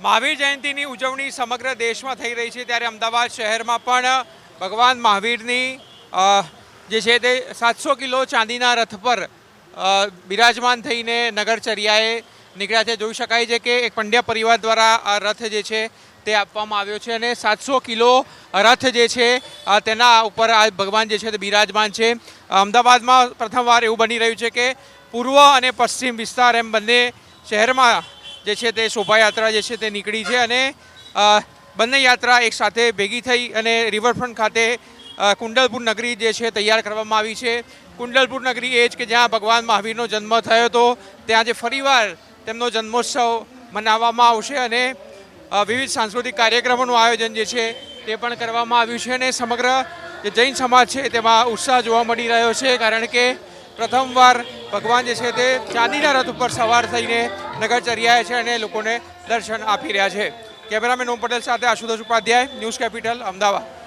મહાવીર જયંતિની ઉજવણી સમગ્ર દેશમાં થઈ રહી છે. ત્યારે અમદાવાદ શહેરમાં પણ ભગવાન મહાવીરની જે છે તે સાતસો કિલો ચાંદીના રથ પર બિરાજમાન થઈને નગરચર્યાએ નીકળ્યા છે. જોઈ શકાય છે કે એક પંડ્યા પરિવાર દ્વારા આ રથ જે છે તે આપવામાં આવ્યો છે અને સાતસો કિલો રથ જે છે તેના ઉપર આ ભગવાન જે છે તે બિરાજમાન છે. અમદાવાદમાં પ્રથમવાર એવું બની રહ્યું છે કે પૂર્વ અને પશ્ચિમ વિસ્તાર એમ બંને શહેરમાં જે છે તે શોભાયાત્રા જે છે તે નીકળી છે અને બંને યાત્રા એક સાથે ભેગી થઈ અને રિવરફ્રન્ટ ખાતે કુંડલપુર નગરી જે છે તૈયાર કરવામાં આવી છે. કુંડલપુર નગરી એ જ કે જ્યાં ભગવાન મહાવીરનો જન્મ થયો હતો, ત્યાં જે ફરીવાર તેમનો જન્મોત્સવ મનાવવામાં આવશે અને વિવિધ સાંસ્કૃતિક કાર્યક્રમોનું આયોજન જે છે તે પણ કરવામાં આવ્યું છે અને સમગ્ર જે જૈન સમાજ છે તેમાં ઉત્સાહ જોવા મળી રહ્યો છે કારણ કે પ્રથમવાર ભગવાન જે છે તે ચાંદીના રથ ઉપર સવાર થઈને નગરચર્યાએ છે અને લોકોને દર્શન આપી રહ્યા છે. કેમેરામેન ઓમ પટેલ સાથે આશુતોષ ઉપાધ્યાય, ન્યૂઝ કેપિટલ, અમદાવાદ.